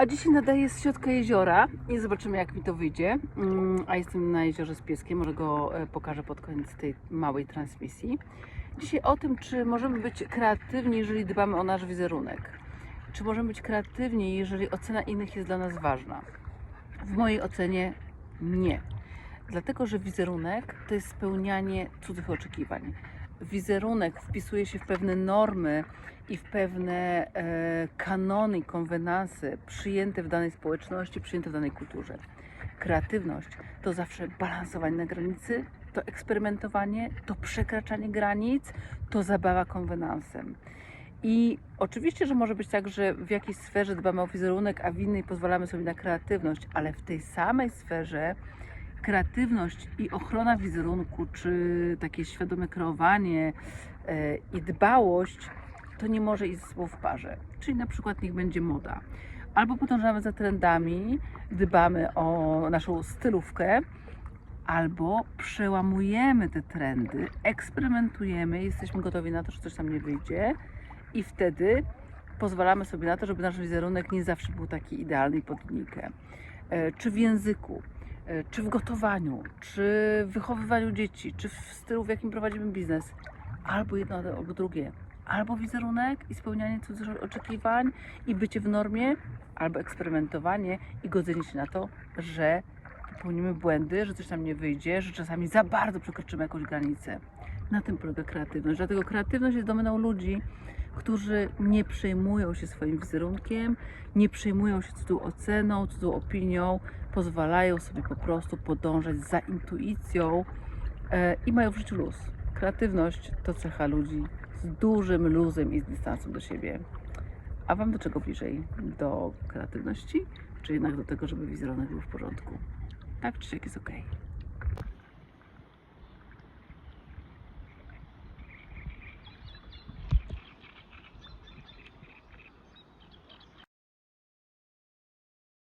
A dzisiaj nadaję z środka jeziora i zobaczymy jak mi to wyjdzie. Mm, A jestem na jeziorze z pieskiem, może go e, pokażę pod koniec tej małej transmisji. Dzisiaj o tym, czy możemy być kreatywni, jeżeli dbamy o nasz wizerunek. Czy możemy być kreatywni, jeżeli ocena innych jest dla nas ważna. W mojej ocenie nie. Dlatego, że wizerunek to jest spełnianie cudzych oczekiwań. Wizerunek wpisuje się w pewne normy i w pewne e, kanony konwenanse przyjęte w danej społeczności, przyjęte w danej kulturze. Kreatywność to zawsze balansowanie na granicy, to eksperymentowanie, to przekraczanie granic, to zabawa konwenansem. I oczywiście, że może być tak, że w jakiejś sferze dbamy o wizerunek, a w innej pozwalamy sobie na kreatywność, ale w tej samej sferze kreatywność i ochrona wizerunku, czy takie świadome kreowanie e, i dbałość, to nie może iść ze sobą w parze. Czyli na przykład niech będzie moda. Albo podążamy za trendami, dbamy o naszą stylówkę, albo przełamujemy te trendy, eksperymentujemy, jesteśmy gotowi na to, że coś tam nie wyjdzie i wtedy pozwalamy sobie na to, żeby nasz wizerunek nie zawsze był taki idealny pod linijkę. E, Czy w języku, czy w gotowaniu, czy w wychowywaniu dzieci, czy w stylu, w jakim prowadzimy biznes. Albo jedno, albo drugie. Albo wizerunek i spełnianie cudzych oczekiwań i bycie w normie, albo eksperymentowanie i godzenie się na to, że popełnimy błędy, że coś nam nie wyjdzie, że czasami za bardzo przekroczymy jakąś granicę. Na tym polega kreatywność. Dlatego kreatywność jest domeną ludzi, którzy nie przejmują się swoim wizerunkiem, nie przejmują się cudzą oceną, cudzą opinią, pozwalają sobie po prostu podążać za intuicją e, i mają w życiu luz. Kreatywność to cecha ludzi z dużym luzem i z dystansem do siebie. A Wam do czego bliżej? Do kreatywności, czy jednak do tego, żeby wizerunek był w porządku? Tak czy siak jest ok.